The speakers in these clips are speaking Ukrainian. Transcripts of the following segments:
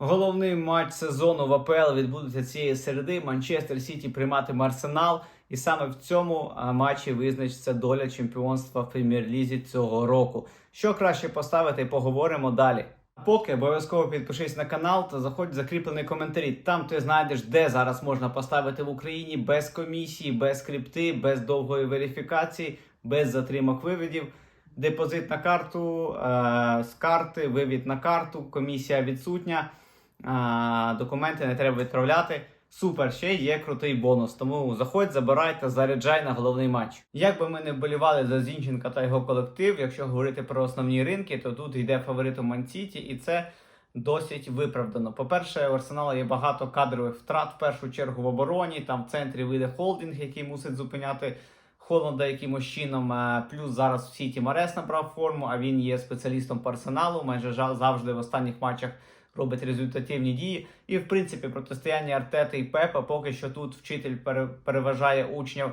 Головний матч сезону в АПЛ відбудеться цієї середи. Манчестер Сіті прийматиме Арсенал. І саме в цьому матчі визначиться доля чемпіонства в прем'єр-лізі цього року. Що краще поставити, поговоримо далі. Поки обов'язково підпишись на канал та заходь в закріплений коментарі. Там ти знайдеш, де зараз можна поставити в Україні без комісії, без скрипти, без довгої верифікації, без затримок вивідів. Депозит на карту, е, з карти, вивід на карту, комісія відсутня, документи не треба відправляти. Супер, ще є крутий бонус. Тому заходь, забирай та заряджай на головний матч. Як би ми не вболівали за Зінченка та його колектив, якщо говорити про основні ринки, то тут йде фаворитом Ман-Сіті, і це досить виправдано. По-перше, у Арсенала є багато кадрових втрат в першу чергу в обороні. Там в центрі вийде холдинг, який мусить зупиняти Холланда якимось чином. Е, Плюс зараз в Сіті Марес набрав форму, а він є спеціалістом по арсеналу. Майже завжди в останніх матчах робить результативні дії. І в принципі протистояння Артети і Пепа поки що тут вчитель пере- переважає учнів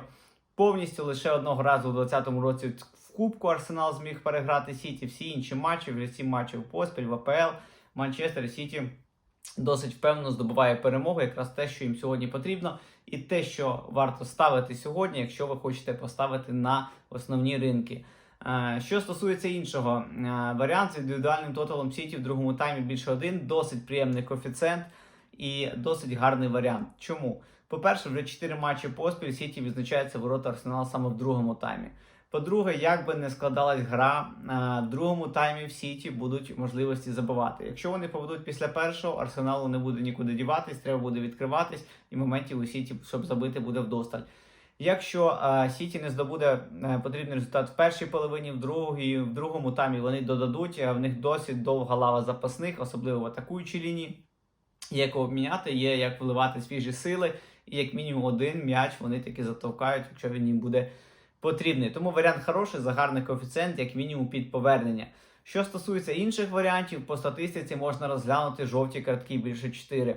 повністю. Лише одного разу у 2020 році в Кубку Арсенал зміг переграти Сіті. Всі інші матчі, вже сім матчів поспіль в АПЛ. Манчестер Сіті досить впевнено здобуває перемогу, якраз те, що їм сьогодні потрібно, і те, що варто ставити сьогодні, якщо ви хочете поставити на основні ринки. Е, Що стосується іншого, е, варіант з індивідуальним тоталом Сіті в другому таймі більше один, досить приємний коефіцієнт і досить гарний варіант. Чому? По-перше, вже 4 матчі поспіль Сіті відзначається ворота Арсенал саме в другому таймі. По-друге, як би не складалась гра, е, в другому таймі в Сіті будуть можливості забивати. Якщо вони поведуть після першого, Арсеналу не буде нікуди діватись, треба буде відкриватись, і моментів у Сіті, щоб забити, буде вдосталь. Якщо е, Сіті не здобуде е, потрібний результат в першій половині, в другій, в другому таймі вони додадуть. е, В них досить довга лава запасних, особливо в атакуючій лінії. Є як обміняти, є як вливати свіжі сили, і як мінімум один м'яч вони таки затовкають, якщо він їм буде потрібний. Тому варіант хороший за гарний коефіцієнт, як мінімум під повернення. Що стосується інших варіантів, по статистиці можна розглянути жовті картки більше 4.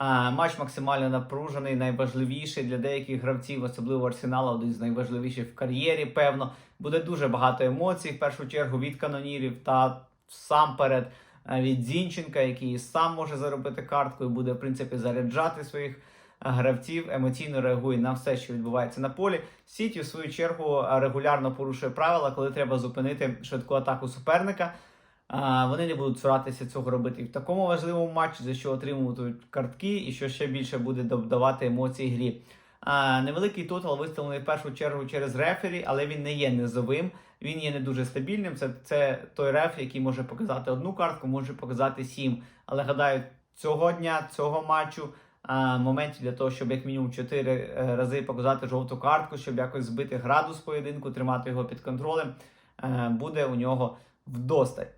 Матч максимально напружений, найважливіший для деяких гравців, особливо Арсенала, один з найважливіших в кар'єрі. Певно, буде дуже багато емоцій, в першу чергу від канонірів та сам перед е, від Зінченка, який сам може заробити картку і буде в принципі заряджати своїх е, гравців, емоційно реагує на все, що відбувається на полі. Сіті, в свою чергу, регулярно порушує правила, коли треба зупинити швидку атаку суперника. Вони не будуть цуратися цього робити в такому важливому матчі, за що отримують картки, і що ще більше буде додавати емоцій грі. А, Невеликий тотал виставлений в першу чергу через рефері, але він не є низовим, він є не дуже стабільним. Це, це той реф, який може показати одну картку, може показати сім. Але гадаю, цього дня, цього матчу, а, моментів для того, щоб як мінімум 4 рази показати жовту картку, щоб якось збити градус поєдинку, тримати його під контролем, е, буде у нього вдосталь.